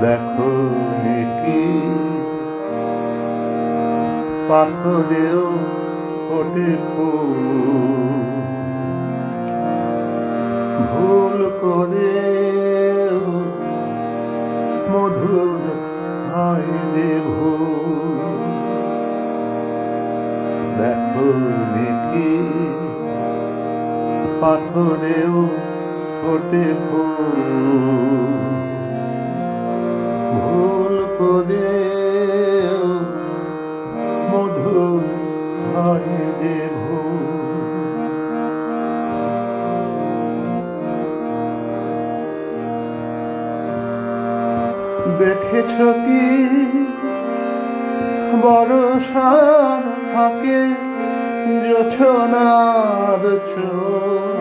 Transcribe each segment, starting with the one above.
দেখো কি? পাথরেও ফোটে ফুল। ভুল করে মধুর হয় রে ভুল দেখো নেকি পাথরেও ফোটে ফুল। ভুল করে দেখেছ কি? বরসার ফাঁকে জোছনার চোখ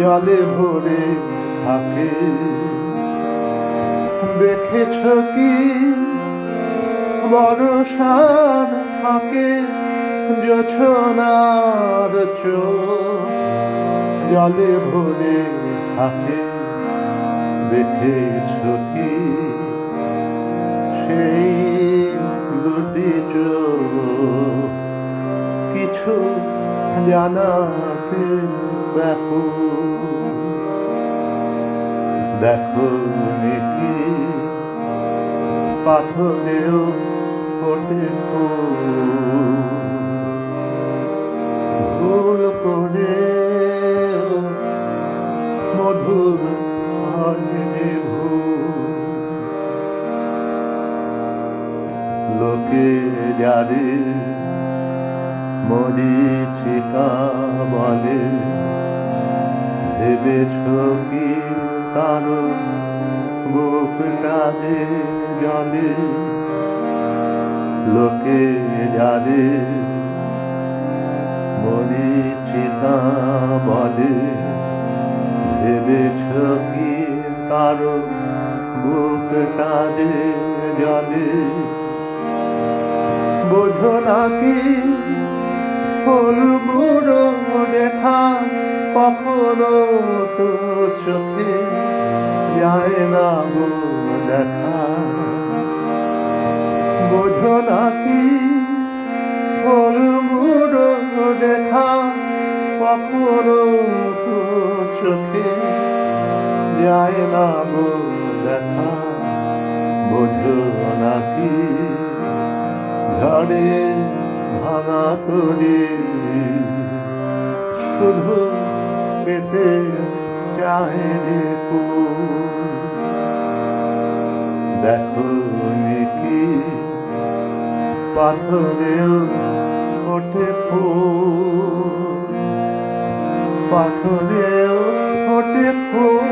জলে ভরে থাকে। দেখেছ কি? বরসার ফাঁকে জোছনার চোখ জলে ভরে থাকে। দেখেছ কি? সেই দুটি কিছু জানাতে ব্যাকুল দেখো নাকি পাথরেও ফোটে ভুল করে মধুর লোকে যারে মরিচিকা বলে ভেবেছ কি কারও বুকটা যে জলে? লোকে যারে মরিচিকা বলে ভেবেছ কি কারও বুকটা যে জলে? বোঝো নাকি? ফুল বুড়ো দেখা কখনো তো চোখে যায় না দেখা। বোঝো নাকি? ফুল বুড়ো দেখা কখনো তো চোখে যায় না ঝড়ে ভাঙা করে শুধু পেতে ফুল। দেখো নাকি পাথরেও ওঠে ফুল। পাথরেও ওঠে ফুল।